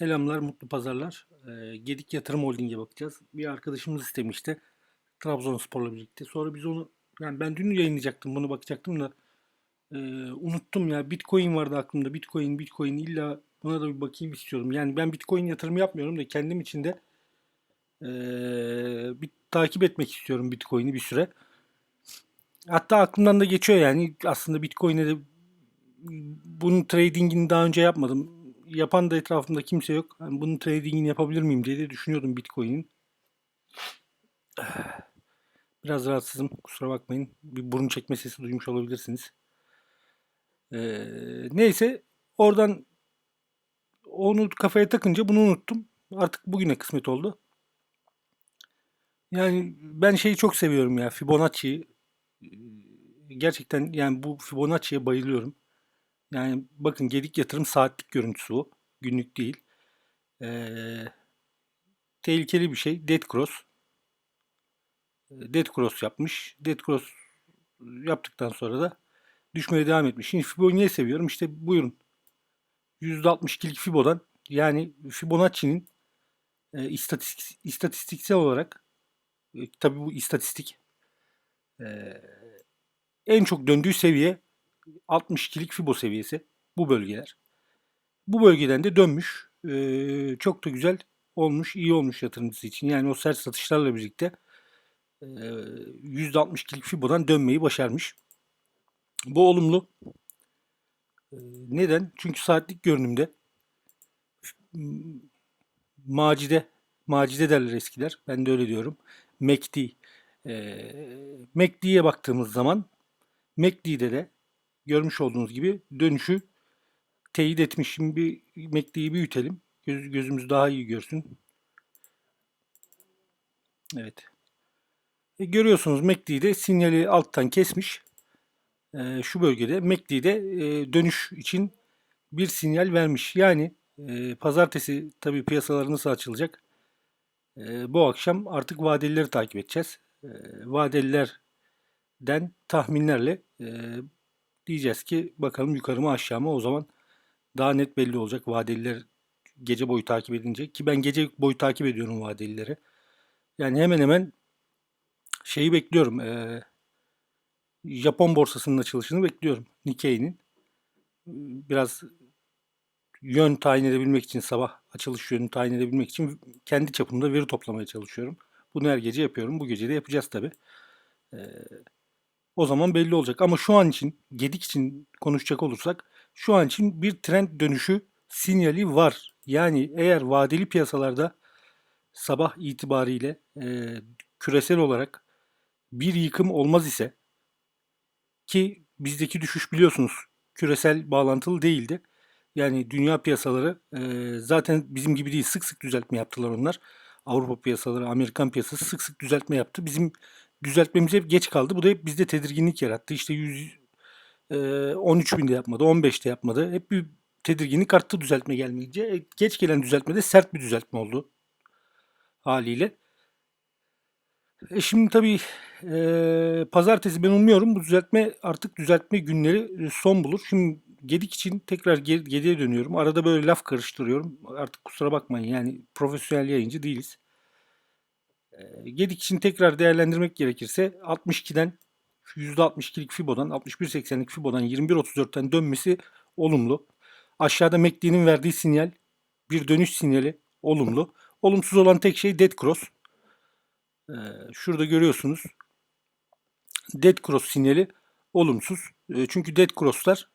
Selamlar, mutlu pazarlar. Ee, Gedik Yatırım Holding'e bakacağız. Bir arkadaşımız istemişti. Trabzonspor'la birlikte. Sonra biz onu, yani ben dün yayınlayacaktım, bunu bakacaktım da e, unuttum ya. Bitcoin vardı aklımda. Bitcoin, Bitcoin illa buna da bir bakayım istiyorum. Yani ben Bitcoin yatırım yapmıyorum da kendim için de e, bir takip etmek istiyorum Bitcoin'i bir süre. Hatta aklımdan da geçiyor yani aslında Bitcoin'e de bunun tradingini daha önce yapmadım. Yapan da etrafımda kimse yok. Yani bunun tradingini yapabilir miyim diye de düşünüyordum Bitcoin'in. Biraz rahatsızım. Kusura bakmayın. Bir burun çekme sesi duymuş olabilirsiniz. Ee, neyse oradan onu kafaya takınca bunu unuttum. Artık bugüne kısmet oldu. Yani ben şeyi çok seviyorum ya Fibonacci'yi. Gerçekten yani bu Fibonacci'ye bayılıyorum. Yani bakın gedik yatırım saatlik görüntüsü bu. Günlük değil. Ee, tehlikeli bir şey. Dead Cross. Dead Cross yapmış. Dead Cross yaptıktan sonra da düşmeye devam etmiş. Şimdi Fibo'yu niye seviyorum? İşte buyurun. %62'lik Fibo'dan yani Fibonacci'nin e, istatistik, istatistiksel olarak e, tabii bu istatistik e, en çok döndüğü seviye 62'lik Fibo seviyesi bu bölgeler. Bu bölgeden de dönmüş. Ee, çok da güzel olmuş, iyi olmuş yatırımcısı için. Yani o sert satışlarla birlikte e, %62'lik Fibo'dan dönmeyi başarmış. Bu olumlu. Ee, neden? Çünkü saatlik görünümde macide macide derler eskiler. Ben de öyle diyorum. MACD. E, MACD'ye baktığımız zaman MACD'de de görmüş olduğunuz gibi dönüşü teyit etmiş. Şimdi bir MACD'yi büyütelim. Göz, gözümüz daha iyi görsün. Evet. E, görüyorsunuz MACD'de sinyali alttan kesmiş. E, şu bölgede MACD'de e, dönüş için bir sinyal vermiş. Yani e, pazartesi tabii piyasalar nasıl açılacak? E, bu akşam artık vadelileri takip edeceğiz. E, vadelilerden tahminlerle e, diyeceğiz ki bakalım yukarı mı aşağı mı o zaman daha net belli olacak. Vadeliler gece boyu takip edince ki ben gece boyu takip ediyorum vadelileri. Yani hemen hemen şeyi bekliyorum. E, Japon borsasının açılışını bekliyorum. Nikkei'nin. Biraz yön tayin edebilmek için sabah açılış yönünü tayin edebilmek için kendi çapımda veri toplamaya çalışıyorum. Bunu her gece yapıyorum. Bu gece de yapacağız tabii. Ee, o zaman belli olacak. Ama şu an için, Gedik için konuşacak olursak şu an için bir trend dönüşü sinyali var. Yani eğer vadeli piyasalarda sabah itibariyle e, küresel olarak bir yıkım olmaz ise ki bizdeki düşüş biliyorsunuz küresel bağlantılı değildi. Yani dünya piyasaları e, zaten bizim gibi değil sık sık düzeltme yaptılar onlar. Avrupa piyasaları, Amerikan piyasası sık sık düzeltme yaptı. Bizim düzeltmemiz hep geç kaldı. Bu da hep bizde tedirginlik yarattı. İşte 100, e, 13 binde yapmadı, 15'te yapmadı. Hep bir tedirginlik arttı düzeltme gelmeyince. E, geç gelen düzeltme de sert bir düzeltme oldu haliyle. E şimdi tabii e, pazartesi ben umuyorum bu düzeltme artık düzeltme günleri son bulur. Şimdi Gedik için tekrar geri, geriye dönüyorum. Arada böyle laf karıştırıyorum. Artık kusura bakmayın yani profesyonel yayıncı değiliz. Gedik için tekrar değerlendirmek gerekirse 62'den %62'lik Fibo'dan 61.80'lik Fibo'dan 21.34'ten dönmesi olumlu. Aşağıda MACD'nin verdiği sinyal bir dönüş sinyali olumlu. Olumsuz olan tek şey Dead Cross. Ee, şurada görüyorsunuz. Dead Cross sinyali olumsuz. Ee, çünkü Dead Cross'lar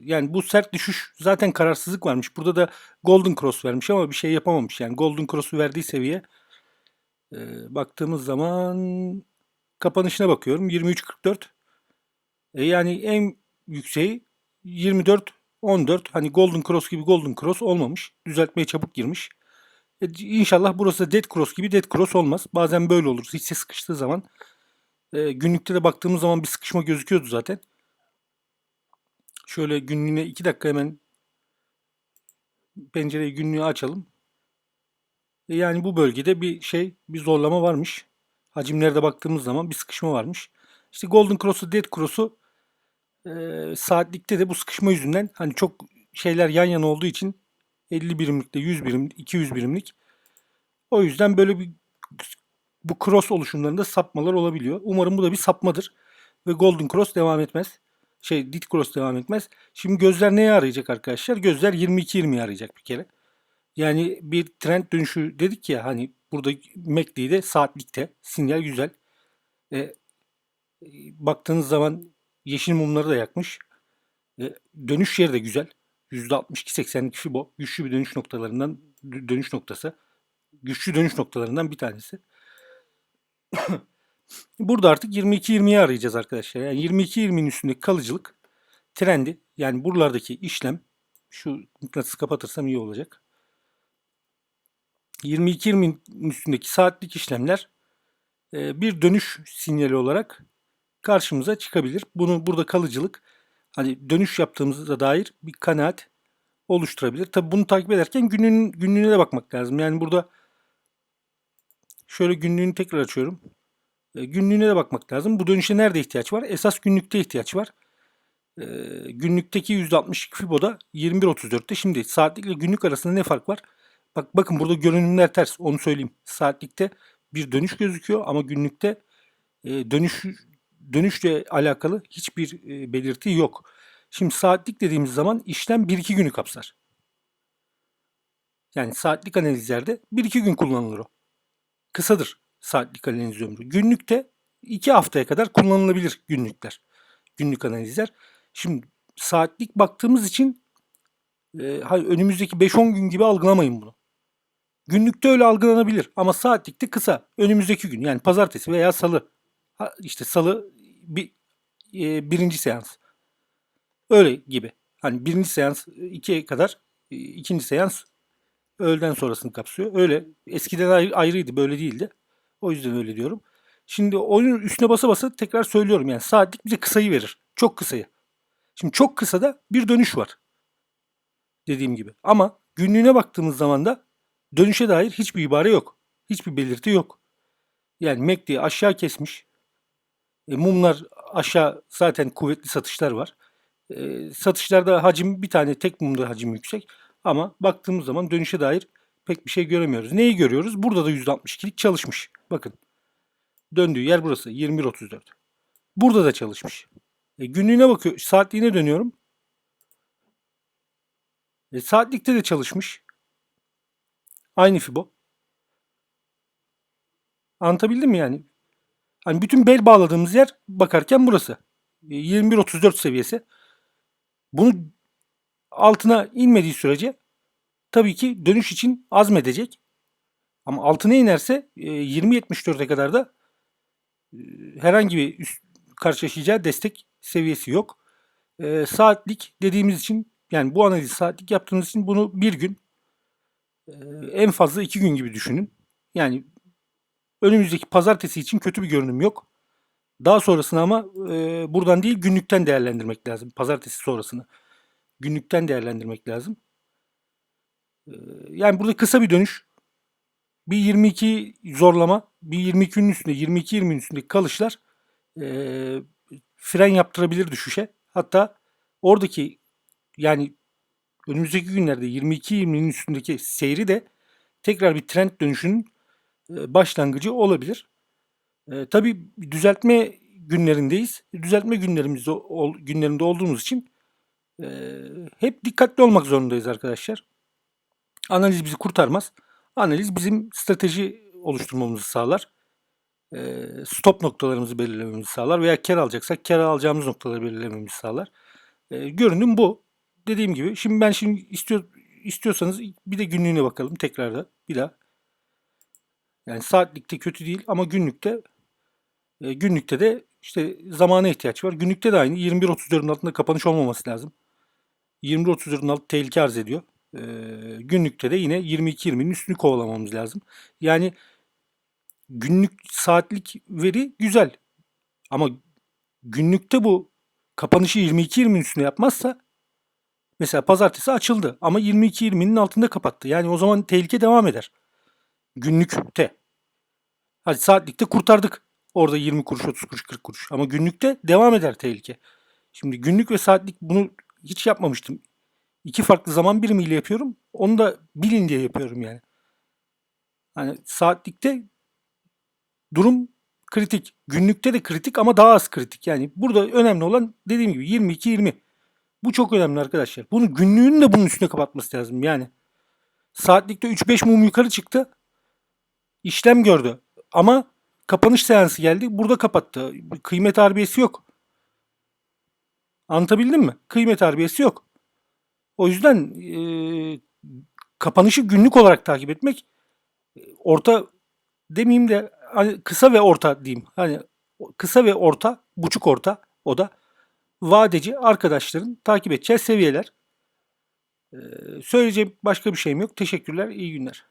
yani bu sert düşüş zaten kararsızlık varmış. Burada da Golden Cross vermiş ama bir şey yapamamış. Yani Golden Cross'u verdiği seviye e, baktığımız zaman kapanışına bakıyorum. 23.44 e, yani en yükseği 24 14 hani Golden Cross gibi Golden Cross olmamış. Düzeltmeye çabuk girmiş. E, inşallah burası da Dead Cross gibi Dead Cross olmaz. Bazen böyle olur. Hisse sıkıştığı zaman e, günlükte de baktığımız zaman bir sıkışma gözüküyordu zaten. Şöyle günlüğüne 2 dakika hemen pencereyi günlüğü açalım. Yani bu bölgede bir şey, bir zorlama varmış. Hacimlerde baktığımız zaman bir sıkışma varmış. İşte Golden Cross'u, Dead Cross'u e, saatlikte de bu sıkışma yüzünden hani çok şeyler yan yana olduğu için 50 birimlikte 100 birim, 200 birimlik. O yüzden böyle bir bu cross oluşumlarında sapmalar olabiliyor. Umarım bu da bir sapmadır. Ve Golden Cross devam etmez. Şey Dit Cross devam etmez. Şimdi gözler neye arayacak arkadaşlar? Gözler 22-20'yi arayacak bir kere. Yani bir trend dönüşü dedik ya hani burada MACD'de saatlikte sinyal güzel. E, baktığınız zaman yeşil mumları da yakmış. E, dönüş yeri de güzel. %62-80'lik Fibo. Güçlü bir dönüş noktalarından dönüş noktası. Güçlü dönüş noktalarından bir tanesi. Burada artık 22-20'yi arayacağız arkadaşlar. Yani 22-20'nin üstündeki kalıcılık trendi yani buralardaki işlem şu mıknatısı kapatırsam iyi olacak. 22-20'nin üstündeki saatlik işlemler e, bir dönüş sinyali olarak karşımıza çıkabilir. Bunu burada kalıcılık hani dönüş yaptığımıza dair bir kanaat oluşturabilir. Tabi bunu takip ederken günlüğün, günlüğüne de bakmak lazım. Yani burada şöyle günlüğünü tekrar açıyorum. E, günlüğüne de bakmak lazım. Bu dönüşe nerede ihtiyaç var? Esas günlükte ihtiyaç var. E, günlükteki %62 Fibo'da 21.34'te. Şimdi saatlikle günlük arasında ne fark var? Bak bakın burada görünümler ters. Onu söyleyeyim. Saatlikte bir dönüş gözüküyor ama günlükte e, dönüş dönüşle alakalı hiçbir e, belirti yok. Şimdi saatlik dediğimiz zaman işlem 1-2 günü kapsar. Yani saatlik analizlerde 1-2 gün kullanılır o. Kısadır saatlik analiz ömrü. Günlükte 2 haftaya kadar kullanılabilir günlükler. Günlük analizler. Şimdi saatlik baktığımız için e, önümüzdeki 5-10 gün gibi algılamayın bunu. Günlükte öyle algılanabilir ama saatlikte kısa. Önümüzdeki gün yani pazartesi veya salı. İşte salı bir e, birinci seans. Öyle gibi. Hani birinci seans ikiye kadar e, ikinci seans öğleden sonrasını kapsıyor. Öyle eskiden ayrı, ayrıydı böyle değildi. O yüzden öyle diyorum. Şimdi oyunun üstüne basa basa tekrar söylüyorum yani saatlik bize kısayı verir. Çok kısayı. Şimdi çok kısada bir dönüş var. Dediğim gibi. Ama günlüğüne baktığımız zaman da dönüşe dair hiçbir ibare yok. Hiçbir belirti yok. Yani MACD aşağı kesmiş. E, mumlar aşağı zaten kuvvetli satışlar var. E, satışlarda hacim bir tane tek mumda hacim yüksek. Ama baktığımız zaman dönüşe dair pek bir şey göremiyoruz. Neyi görüyoruz? Burada da %62'lik çalışmış. Bakın. Döndüğü yer burası. 21.34. Burada da çalışmış. E, günlüğüne bakıyor. Saatliğine dönüyorum. E, saatlikte de çalışmış. Aynı Fibo. Anlatabildim mi yani? Hani bütün bel bağladığımız yer bakarken burası. 21.34 e, seviyesi. Bunu altına inmediği sürece tabii ki dönüş için azmedecek. Ama altına inerse 20.74'e kadar da e, herhangi bir üst, karşılaşacağı destek seviyesi yok. E, saatlik dediğimiz için yani bu analiz saatlik yaptığımız için bunu bir gün en fazla iki gün gibi düşünün. Yani önümüzdeki pazartesi için kötü bir görünüm yok. Daha sonrasını ama e, buradan değil günlükten değerlendirmek lazım. Pazartesi sonrasını günlükten değerlendirmek lazım. E, yani burada kısa bir dönüş. Bir 22 zorlama, bir 22'nin üstünde, 22-20'nin üstündeki kalışlar e, fren yaptırabilir düşüşe. Hatta oradaki yani önümüzdeki günlerde 22-20'nin üstündeki seyri de tekrar bir trend dönüşünün e, başlangıcı olabilir. E, tabii düzeltme günlerindeyiz. Düzeltme günlerimizde ol, günlerinde olduğumuz için e, hep dikkatli olmak zorundayız arkadaşlar. Analiz bizi kurtarmaz. Analiz bizim strateji oluşturmamızı sağlar. E, stop noktalarımızı belirlememizi sağlar veya kar alacaksak kar alacağımız noktaları belirlememizi sağlar. E, görünüm bu. Dediğim gibi şimdi ben şimdi istiyor istiyorsanız bir de günlüğüne bakalım tekrar da bir daha. Yani saatlikte kötü değil ama günlükte e, günlükte de işte zamana ihtiyaç var. Günlükte de aynı 21.34'ün altında kapanış olmaması lazım. 21.34'ün altı tehlike arz ediyor. E, günlükte de yine 22-20'nin üstünü kovalamamız lazım. Yani günlük saatlik veri güzel. Ama günlükte bu kapanışı 22-20'nin üstüne yapmazsa mesela pazartesi açıldı ama 22-20'nin altında kapattı. Yani o zaman tehlike devam eder. Günlükte. Hadi saatlikte kurtardık. Orada 20 kuruş, 30 kuruş, 40 kuruş. Ama günlükte devam eder tehlike. Şimdi günlük ve saatlik bunu hiç yapmamıştım. İki farklı zaman birimiyle yapıyorum. Onu da bilin diye yapıyorum yani. Hani saatlikte durum kritik. Günlükte de kritik ama daha az kritik. Yani burada önemli olan dediğim gibi 22-20. Bu çok önemli arkadaşlar. Bunu günlüğünü de bunun üstüne kapatması lazım. Yani saatlikte 3-5 mum yukarı çıktı. İşlem gördü. Ama kapanış seansı geldi. Burada kapattı. Kıymet harbiyesi yok. Anlatabildim mi? Kıymet harbiyesi yok. O yüzden eee, kapanışı günlük olarak takip etmek e, orta demeyeyim de hani kısa ve orta diyeyim. Hani kısa ve orta, buçuk orta o da vadeci arkadaşların takip edeceği seviyeler. Eee, söyleyeceğim başka bir şeyim yok. Teşekkürler, iyi günler.